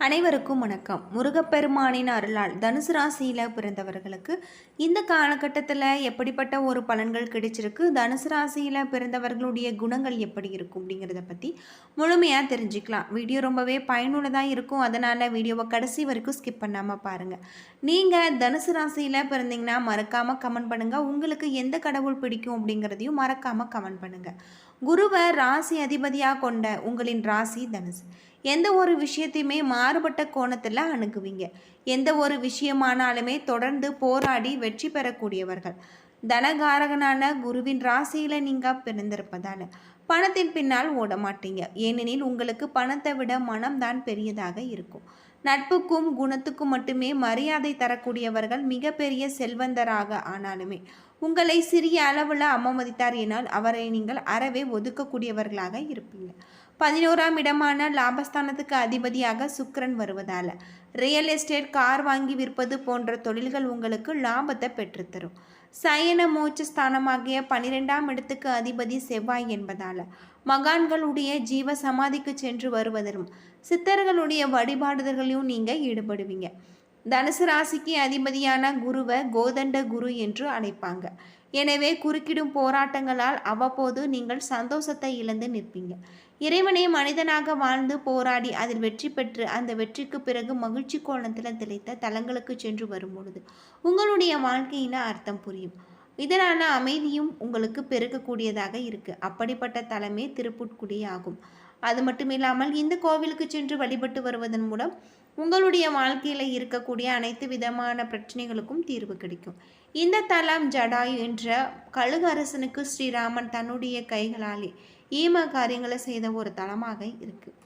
அனைவருக்கும் வணக்கம். முருகப்பெருமானின் அருளால் தனுசு ராசியில் பிறந்தவர்களுக்கு இந்த காலகட்டத்தில் எப்படிப்பட்ட ஒரு பலன்கள் கிடைச்சிருக்கு? தனுசு ராசியில் பிறந்தவர்களுடைய குணங்கள் எப்படி இருக்கும் அப்படிங்கிறத பற்றி முழுமையாக தெரிஞ்சுக்கலாம். வீடியோ ரொம்பவே பயனுள்ளதாக இருக்கும். அதனால் வீடியோவை கடைசி வரைக்கும் ஸ்கிப் பண்ணாமல் பாருங்கள் நீங்கள் தனுசு ராசியில் பிறந்தீங்கன்னா மறக்காமல் கமெண்ட் பண்ணுங்கள் உங்களுக்கு எந்த கடவுள் பிடிக்கும் அப்படிங்கிறதையும் மறக்காமல் கமெண்ட் பண்ணுங்கள் குருவை ராசி அதிபதியாக கொண்ட உங்களின் ராசி தனுசு. எந்த ஒரு விஷயத்தையுமே மாறுபட்ட கோணத்தில் அணுகுவீங்க. எந்த ஒரு விஷயமானாலுமே தொடர்ந்து போராடி வெற்றி பெறக்கூடியவர்கள். தனகாரகனான குருவின் ராசியில் நீங்கள் பிறந்திருப்பதால் பணத்தின் பின்னால் ஓட மாட்டீங்க. ஏனெனில் உங்களுக்கு பணத்தை விட மனம்தான் பெரியதாக இருக்கும். நட்புக்கும் குணத்துக்கும் மட்டுமே மரியாதை தரக்கூடியவர்கள் மிகப்பெரிய செல்வந்தராக ஆனாலுமே உங்களை சிறிய அளவில் அவமதித்தார் எனால் அவரை நீங்கள் அறவே ஒதுக்கக்கூடியவர்களாக இருப்பீங்க. பதினோராம் இடமான லாபஸ்தானத்துக்கு அதிபதியாக சுக்கரன் வருவதால் ரியல் எஸ்டேட் கார் வாங்கி விற்பது போன்ற தொழில்கள் உங்களுக்கு லாபத்தை பெற்றுத்தரும் சயன மோட்ச ஸ்தானமாகிய பனிரெண்டாம் இடத்துக்கு அதிபதி செவ்வாய் என்பதால் மகான்களுடைய ஜீவ சமாதிக்கு சென்று வருவதிலும் சித்தர்களுடைய வழிபாடுதல்களையும் நீங்கள் ஈடுபடுவீங்க. தனுசு ராசிக்கு அதிபதியான குருவை கோதண்ட குரு என்று அழைப்பாங்க. எனவே குறுக்கிடும் போராட்டங்களால் அவ்வப்போது நீங்கள் சந்தோஷத்தை இழந்து நிற்பீங்க. இறைவனை மனிதனாக வாழ்ந்து போராடி அதில் வெற்றி பெற்று அந்த வெற்றிக்கு பிறகு மகிழ்ச்சி கோணத்தில் திளைத்த தலங்களுக்கு சென்று வரும் பொழுது உங்களுடைய வாழ்க்கையின அர்த்தம் புரியும். இதனான அமைதியும் உங்களுக்கு பெருக்கக்கூடியதாக இருக்கு. அப்படிப்பட்ட தலமே திருப்புட்குடி ஆகும் அது மட்டும் இல்லாமல் இந்த கோவிலுக்கு சென்று வழிபட்டு வருவதன் மூலம் உங்களுடைய வாழ்க்கையில் இருக்கக்கூடிய அனைத்து விதமான பிரச்சனைகளுக்கும் தீர்வு கிடைக்கும். இந்த தலம் ஜடாயு என்ற கழுகு அரசனுக்கு ஸ்ரீராமன் தன்னுடைய கைகளாலே ஈம காரியங்களை செய்த ஒரு தலமாக இருக்குது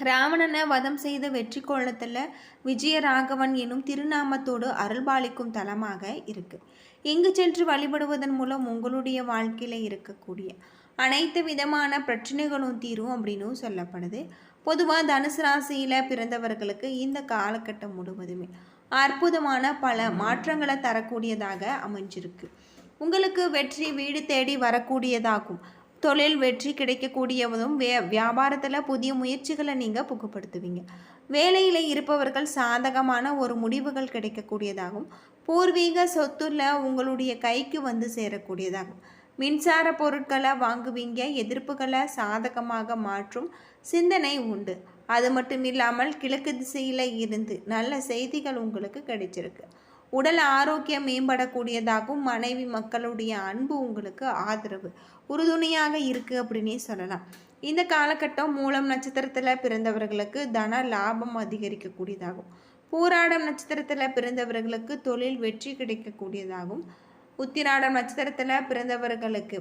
ராவணனை வதம் செய்த வெற்றி கோலத்தில் விஜயராகவன் எனும் திருநாமத்தோடு அருள்பாலிக்கும் தலமாக இருக்குது இங்கு சென்று வழிபடுவதன் மூலம் உங்களுடைய வாழ்க்கையில் இருக்கக்கூடிய அனைத்து விதமான பிரச்சனைகளும் தீரும் அப்படின்னும் சொல்லப்படுது. பொதுவாக தனுசு ராசியில் பிறந்தவர்களுக்கு இந்த காலகட்டம் முழுவதுமே அற்புதமான பல மாற்றங்களை தரக்கூடியதாக அமைஞ்சிருக்கு. உங்களுக்கு வெற்றி வீடு தேடி வரக்கூடியதாகும். தொழில் வெற்றி கிடைக்கக்கூடியதும் வே வியாபாரத்தில் புதிய முயற்சிகளை நீங்கள் புகுப்படுத்துவீங்க. வேலையில் இருப்பவர்கள் சாதகமான ஒரு முடிவுகள் கிடைக்கக்கூடியதாகும். பூர்வீக சொத்துல உங்களுடைய கைக்கு வந்து சேரக்கூடியதாகும். மின்சார பொருட்களை வாங்குவீங்க எதிர்ப்புகளை சாதகமாக மாற்றும் சிந்தனை உண்டு. அது மட்டும் இல்லாமல் கிழக்கு திசையில் இருந்து நல்ல செய்திகள் உங்களுக்கு கிடைச்சிருக்கு. உடல் ஆரோக்கியம் மேம்படக்கூடியதாகவும் மனைவி மக்களுடைய அன்பு உங்களுக்கு ஆதரவு உறுதுணையாக இருக்குது அப்படின்னே சொல்லலாம். இந்த காலகட்டம் மூலம் நட்சத்திரத்தில் பிறந்தவர்களுக்கு தன லாபம் அதிகரிக்கக்கூடியதாகும். பூராடம் நட்சத்திரத்தில் பிறந்தவர்களுக்கு தொழில் வெற்றி கிடைக்கக்கூடியதாகும். உத்திராடம் நட்சத்திரத்தில் பிறந்தவர்களுக்கு.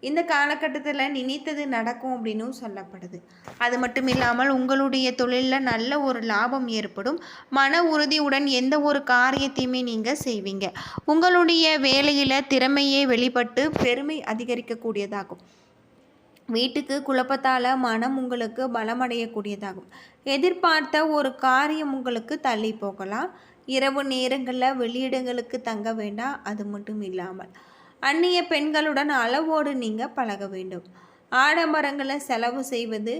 இந்த காலகட்டத்தில் நினைத்தது நடக்கும் அப்படின்னும் சொல்லப்படுது. அது மட்டும் இல்லாமல் உங்களுடைய தொழிலில் நல்ல ஒரு லாபம் ஏற்படும். மன உறுதியுடன் எந்த ஒரு காரியத்தையுமே நீங்கள் செய்வீங்க. உங்களுடைய வேலையில் திறமையே வெளிப்பட்டு பெருமை அதிகரிக்கக்கூடியதாகும். வீட்டுக்கு குழப்பத்தால் மனம் உங்களுக்கு பலமடையக்கூடியதாகும். எதிர்பார்த்த ஒரு காரியம் உங்களுக்கு தள்ளி போகலாம். இரவு நேரங்களில் வெளியிடங்களுக்கு தங்க வேண்டாம். அது மட்டும் இல்லாமல் அந்நிய பெண்களுடன் அளவோடு நீங்கள் பழக வேண்டும். ஆடம்பரங்களை செலவு செய்வது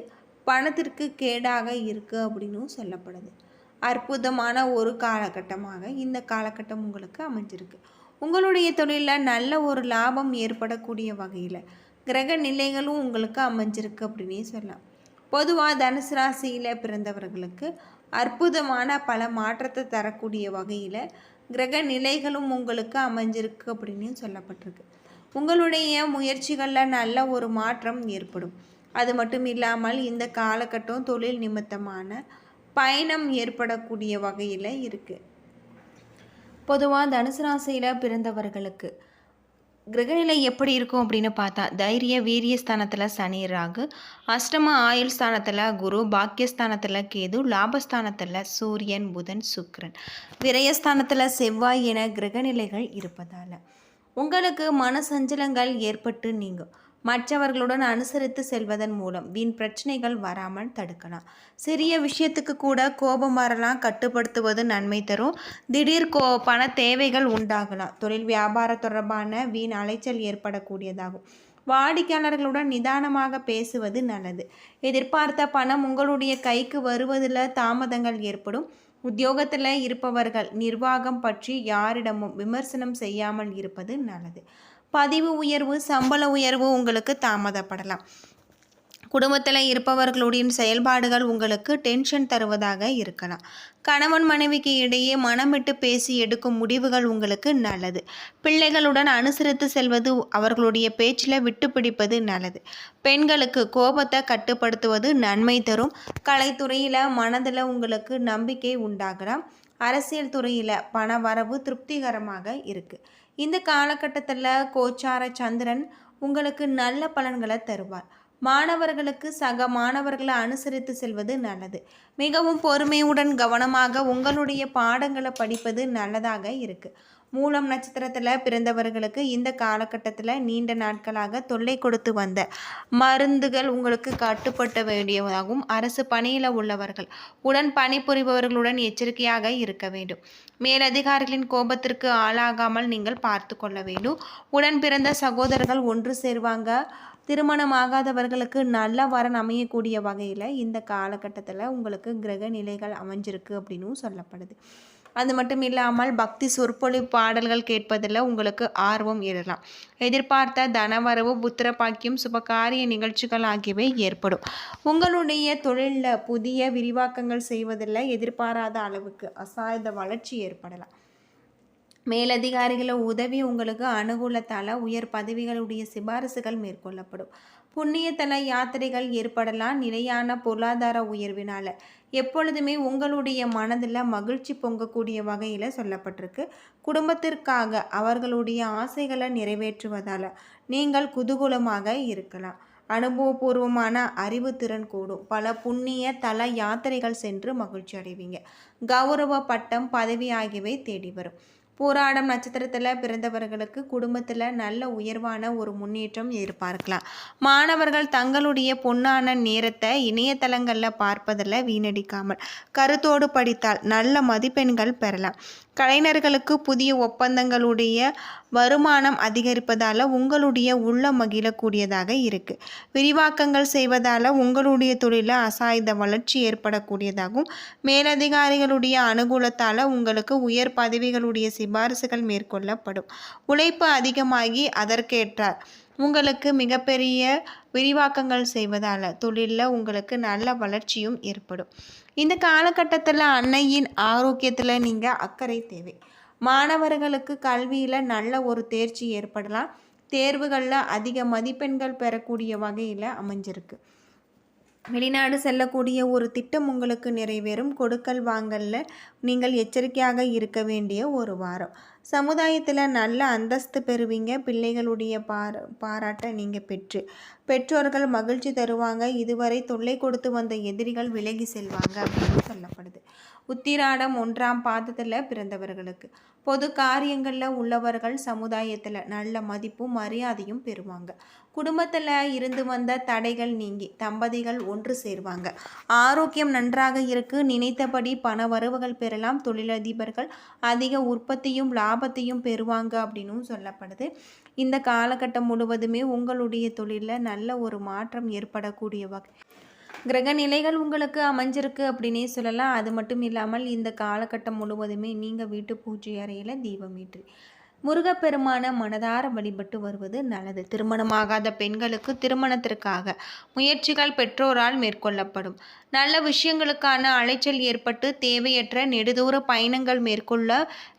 பணத்திற்கு கேடாக இருக்குது அப்படின்னும் சொல்லப்படுது. அற்புதமான ஒரு காலகட்டமாக இந்த காலகட்டம் உங்களுக்கு அமைஞ்சிருக்கு. உங்களுடைய தொழிலில் நல்ல ஒரு லாபம் ஏற்படக்கூடிய வகையில் கிரக நிலைகளும் உங்களுக்கு அமைஞ்சிருக்கு அப்படின்னே சொல்லலாம். பொதுவாக தனுசு ராசியில் பிறந்தவர்களுக்கு அற்புதமான பல மாற்றத்தை தரக்கூடிய வகையில் கிரக நிலைகளும் உங்களுக்கு அமைஞ்சிருக்கு அப்படின்னு சொல்லப்பட்டிருக்கு. உங்களுடைய முயற்சிகளில் நல்ல ஒரு மாற்றம் ஏற்படும். அது மட்டும் இல்லாமல் இந்த காலகட்டம் தொழில் நிமித்தமான பயணம் ஏற்படக்கூடிய வகையில் இருக்குது பொதுவாக தனுசு ராசியில் பிறந்தவர்களுக்கு கிரகநிலை எப்படி இருக்கும் அப்படின்னு பார்த்தா தைரிய வீரிய ஸ்தானத்தில் சனி ராகு அஷ்டம ஆயுள் ஸ்தானத்தில் குரு பாக்கியஸ்தானத்தில் கேது லாபஸ்தானத்தில் சூரியன் புதன் சுக்ரன் விரயஸ்தானத்தில் செவ்வாய் என கிரகநிலைகள் இருப்பதால். உங்களுக்கு மன சஞ்சலங்கள் ஏற்பட்டு நீங்கள் மற்றவர்களுடன் அனுசரித்து செல்வதன் மூலம் வீண் பிரச்சனைகள் வராமல் தடுக்கலாம். சிறிய விஷயத்துக்கு கூட கோபம் வரலாம் கட்டுப்படுத்துவது நன்மை தரும். திடீர் கோ பண தேவைகள் உண்டாகலாம். தொழில் வியாபார தொடர்பான வீண் அலைச்சல் ஏற்படக்கூடியதாகும். வாடிக்கையாளர்களுடன் நிதானமாக பேசுவது நல்லது. எதிர்பார்த்த பணம் உங்களுடைய கைக்கு வருவதில் தாமதங்கள் ஏற்படும். உத்தியோகத்தில் இருப்பவர்கள் நிர்வாகம் பற்றி யாரிடமும் விமர்சனம் செய்யாமல் இருப்பது நல்லது. பதிவு உயர்வு சம்பள உயர்வு உங்களுக்கு தாமதப்படலாம். குடும்பத்தில் இருப்பவர்களுடைய செயல்பாடுகள் உங்களுக்கு டென்ஷன் தருவதாக இருக்கலாம். கணவன் மனைவிக்கு இடையே மனமிட்டு பேசி எடுக்கும் முடிவுகள் உங்களுக்கு நல்லது. பிள்ளைகளுடன் அனுசரித்து செல்வது அவர்களுடைய பேச்சில் விட்டு பிடிப்பது நல்லது. பெண்களுக்கு கோபத்தை கட்டுப்படுத்துவது நன்மை தரும். கலைத்துறையில் மனதில் உங்களுக்கு நம்பிக்கை உண்டாகலாம். அரசியல் துறையில் பண வரவு திருப்திகரமாக இருக்குது இந்த காலகட்டத்தில் கோச்சார சந்திரன் உங்களுக்கு நல்ல பலன்களை தருவார். மாணவர்களுக்கு சக மாணவர்களை அனுசரித்து செல்வது நல்லது. மிகவும் பொறுமையுடன் கவனமாக உங்களுடைய பாடங்களை படிப்பது நல்லதாக இருக்குது மூலம் நட்சத்திரத்தில் பிறந்தவர்களுக்கு இந்த காலகட்டத்தில் நீண்ட நாட்களாக தொல்லை கொடுத்து வந்த மருந்துகள் உங்களுக்கு கட்டுப்பட்ட வேண்டியதாகவும் அரசு பணியில் உள்ளவர்கள் உடன் பணிபுரிபவர்களுடன் எச்சரிக்கையாக இருக்க வேண்டும். மேலதிகாரிகளின் கோபத்திற்கு ஆளாகாமல் நீங்கள் பார்த்து கொள்ள வேண்டும். உடன் பிறந்த சகோதரர்கள் ஒன்று சேர்வாங்க. திருமணமாகாதவர்களுக்கு நல்ல வரன் அமையக்கூடிய வகையில் இந்த காலகட்டத்தில் உங்களுக்கு கிரக நிலைகள் அமைஞ்சிருக்கு அப்படின்னும் சொல்லப்படுது. அது மட்டும் இல்லாமல் பக்தி சொற்பொழி பாடல்கள் கேட்பதில் உங்களுக்கு ஆர்வம் ஏறலாம். எதிர்பார்த்த தனவரவு புத்திர பாக்கியம் சுபகாரிய நிகழ்ச்சிகள் ஆகியவை ஏற்படும். உங்களுடைய தொழிலில் புதிய விரிவாக்கங்கள் செய்வதில் எதிர்பாராத அளவுக்கு அசாத வளர்ச்சி ஏற்படலாம். மேலதிகாரிகள உதவி உங்களுக்கு அனுகூலத்தால் உயர் பதவிகளுடைய சிபாரிசுகள் மேற்கொள்ளப்படும். புண்ணியத்தல யாத்திரைகள் ஏற்படலாம். நிலையான பொருளாதார உயர்வினால் எப்பொழுதுமே உங்களுடைய மனதில் மகிழ்ச்சி பொங்கக்கூடிய வகையில் சொல்லப்பட்டிருக்கு. குடும்பத்திற்காக அவர்களுடைய ஆசைகளை நிறைவேற்றுவதால் நீங்கள் குதூகூலமாக இருக்கலாம். அனுபவபூர்வமான அறிவு திறன் கூடும். பல புண்ணிய தல யாத்திரைகள் சென்று மகிழ்ச்சி அடைவீங்க. கௌரவ பட்டம் பதவி ஆகியவை தேடி வரும். போராடம் நட்சத்திரத்தில் பிறந்தவர்களுக்கு குடும்பத்தில் நல்ல உயர்வான ஒரு முன்னேற்றம் எதிர்பார்க்கலாம். மாணவர்கள் தங்களுடைய பொன்னான நேரத்தை இணையதளங்களில் பார்ப்பதில் வீணடிக்காமல். கருத்தோடு படித்தால் நல்ல மதிப்பெண்கள் பெறலாம். கலைஞர்களுக்கு புதிய ஒப்பந்தங்களுடைய வருமானம் அதிகரிப்பதால் உங்களுடைய உள்ள மகிழக்கூடியதாக இருக்குது விரிவாக்கங்கள் செய்வதால் உங்களுடைய தொழிலில் அசாயுத வளர்ச்சி ஏற்படக்கூடியதாகவும் மேலதிகாரிகளுடைய அனுகூலத்தால் உங்களுக்கு உயர் பதவிகளுடைய சிபாரிசுகள் மேற்கொள்ளப்படும். உழைப்பு அதிகமாகி அதற்கேற்றார். உங்களுக்கு மிகப்பெரிய விரிவாக்கங்கள் செய்வதால் தொழிலில் உங்களுக்கு நல்ல வளர்ச்சியும் ஏற்படும். இந்த காலகட்டத்தில் அன்னையின் ஆரோக்கியத்தில் நீங்கள் அக்கறை தேவை. மாணவர்களுக்கு கல்வியில் நல்ல ஒரு தேர்ச்சி ஏற்படலாம். தேர்வுகளில் அதிக மதிப்பெண்கள் பெறக்கூடிய வகையில் அமைஞ்சிருக்கு. வெளிநாடு செல்லக்கூடிய ஒரு திட்டம் உங்களுக்கு நிறைவேறும். கொடுக்கல் வாங்கலில் நீங்கள் எச்சரிக்கையாக இருக்க வேண்டிய ஒரு வாரம். சமுதாயத்தில் நல்ல அந்தஸ்து பெறுவீங்க. பிள்ளைகளுடைய பார பாராட்டை நீங்கள் பெற்று பெற்றோர்கள் மகிழ்ச்சி தருவாங்க. இதுவரை தொல்லை கொடுத்து வந்த எதிரிகள் விலகி செல்வாங்க அப்படின்னு சொல்லப்படுது. உத்திராடம் ஒன்றாம் பாதத்தில் பிறந்தவர்களுக்கு. பொது காரியங்களில் உள்ளவர்கள் சமுதாயத்தில் நல்ல மதிப்பும் மரியாதையும் பெறுவாங்க. குடும்பத்தில் இருந்து வந்த தடைகள் நீங்கி தம்பதிகள் ஒன்று சேர்வாங்க. ஆரோக்கியம் நன்றாக இருக்கு. நினைத்தபடி பண வரவுகள் பெறலாம். தொழிலதிபர்கள் அதிக உற்பத்தியும் லாபத்தையும் பெறுவாங்க அப்படின்னும் சொல்லப்படுது. இந்த காலகட்டம் முழுவதுமே உங்களுடைய தொழிலில் நல்ல ஒரு மாற்றம் ஏற்படக்கூடிய வகை கிரக நிலைகள் உங்களுக்கு அமைஞ்சிருக்கு அப்படின்னே சொல்லலாம். அது மட்டும் இல்லாமல் இந்த காலகட்டம் முழுவதுமே நீங்கள் வீட்டு பூஜை அறையில் தீபமீற்றி முருகப்பெருமான மனதார வழிபட்டு வருவது நல்லது. திருமணமாகாத பெண்களுக்கு திருமணத்திற்காக முயற்சிகள் பெற்றோரால் மேற்கொள்ளப்படும். நல்ல விஷயங்களுக்கான அலைச்சல் ஏற்பட்டு தேவையற்ற நெடுதூர பயணங்கள் மேற்கொள்ள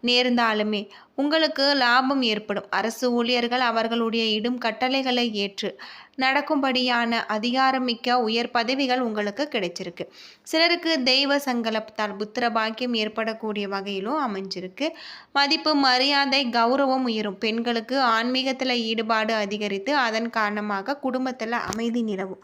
நேர்ந்தாலுமே உங்களுக்கு லாபம் ஏற்படும். அரசு ஊழியர்கள் அவர்களுடைய இடும் கட்டளைகளை ஏற்று நடக்கும்படியான அதிகாரமிக்க உயர் பதவிகள் உங்களுக்கு கிடைச்சிருக்கு. சிலருக்கு தெய்வ சங்கலத்தால் புத்திர பாக்கியம் ஏற்படக்கூடிய வகையிலும் அமைஞ்சிருக்கு. மதிப்பு மரியாதை கௌரவம் உயரும். பெண்களுக்கு ஆன்மீகத்தில் ஈடுபாடு அதிகரித்து அதன் காரணமாக குடும்பத்தில் அமைதி நிலவும்.